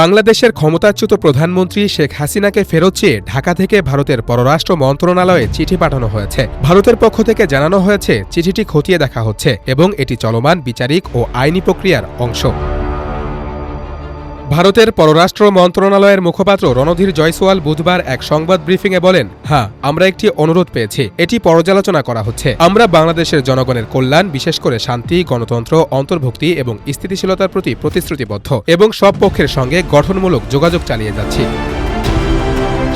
বাংলাদেশের ক্ষমতাচ্যুত প্রধানমন্ত্রী শেখ হাসিনাকে ফেরত চেয়ে ঢাকা থেকে ভারতের পররাষ্ট্র মন্ত্রণালয়ে চিঠি পাঠানো হয়েছে। ভারতের পক্ষ থেকে জানানো হয়েছে, চিঠিটি খতিয়ে দেখা হচ্ছে এবং এটি চলমান বিচারিক ও আইনি প্রক্রিয়ার অংশ। ভারতের পররাষ্ট্র মন্ত্রণালয়ের মুখপাত্র রণধীর জয়সওয়াল বুধবার এক সংবাদ ব্রিফিংয়ে বলেন হ্যাঁ আমরা একটি অনুরোধ পেয়েছি। এটি পর্যালোচনা করা হচ্ছে। আমরা বাংলাদেশের জনগণের কল্যাণ, বিশেষ করে শান্তি, গণতন্ত্র, অন্তর্ভুক্তি এবং স্থিতিশীলতার প্রতি প্রতিশ্রুতিবদ্ধ এবং সব পক্ষের সঙ্গে গঠনমূলক যোগাযোগ চালিয়ে যাচ্ছি।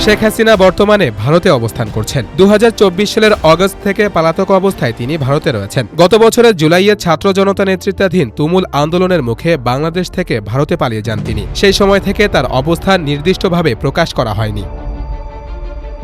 শেখ হাসিনা বর্তমানে ভারতে অবস্থান করছেন। দু হাজার চব্বিশ সালের অগস্ট থেকে পলাতক অবস্থায় তিনি ভারতে রয়েছেন। গত বছরের জুলাইয়ে ছাত্র জনতা নেতৃত্বাধীন তুমুল আন্দোলনের মুখে বাংলাদেশ থেকে ভারতে পালিয়ে যান তিনি। সেই সময় থেকে তার অবস্থান নির্দিষ্টভাবে প্রকাশ করা হয়নি।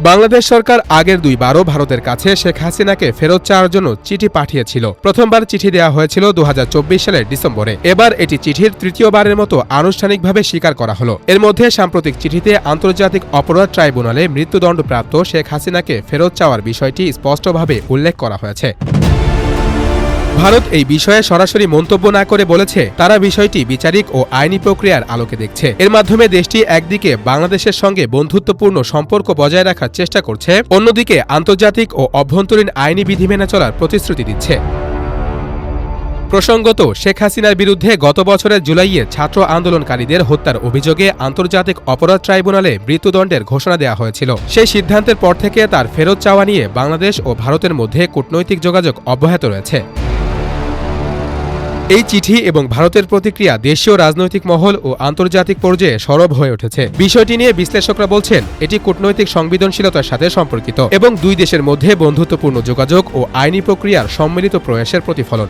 বাংলাদেশ সরকার আগের দুইবারও ভারতের কাছে শেখ হাসিনাকে ফেরত চাওয়ার জন্য চিঠি পাঠিয়েছিল। প্রথমবার চিঠি দেওয়া হয়েছিল দু হাজার চব্বিশ সালের ডিসেম্বরে। এবার এটি চিঠির তৃতীয়বারের মতো আনুষ্ঠানিকভাবে স্বীকার করা হলো। এর মধ্যে সাম্প্রতিক চিঠিতে আন্তর্জাতিক অপরাধ ট্রাইব্যুনালে মৃত্যুদণ্ডপ্রাপ্ত শেখ হাসিনাকে ফেরত চাওয়ার বিষয়টি স্পষ্টভাবে উল্লেখ করা হয়েছে। ভারত এই বিষয়ে সরাসরি মন্তব্য না করে বলেছে, তারা বিষয়টি বিচারিক ও আইনি প্রক্রিয়ার আলোকে দেখছে। এর মাধ্যমে দেশটি একদিকে বাংলাদেশের সঙ্গে বন্ধুত্বপূর্ণ সম্পর্ক বজায় রাখার চেষ্টা করছে, অন্যদিকে আন্তর্জাতিক ও অভ্যন্তরীণ আইনি বিধি মেনে চলার প্রতিশ্রুতি দিচ্ছে। প্রসঙ্গত, শেখ হাসিনার বিরুদ্ধে গত বছরের জুলাইয়ে ছাত্র আন্দোলনকারীদের হত্যার অভিযোগে আন্তর্জাতিক অপরাধ ট্রাইব্যুনালে মৃত্যুদণ্ডের ঘোষণা দেওয়া হয়েছিল। সেই সিদ্ধান্তের পর থেকে তার ফেরত চাওয়া নিয়ে বাংলাদেশ ও ভারতের মধ্যে কূটনৈতিক যোগাযোগ অব্যাহত রয়েছে। এই চিঠি এবং ভারতের প্রতিক্রিয়া দেশীয় রাজনৈতিক মহল ও আন্তর্জাতিক পর্যায়ে সরব হয়ে উঠেছে। বিষয়টি নিয়ে বিশ্লেষকরা বলছেন, এটি কূটনৈতিক সংবেদনশীলতার সাথে সম্পর্কিত এবং দুই দেশের মধ্যে বন্ধুত্বপূর্ণ যোগাযোগ ও আইনি প্রক্রিয়ার সম্মিলিত প্রয়াসের প্রতিফলন।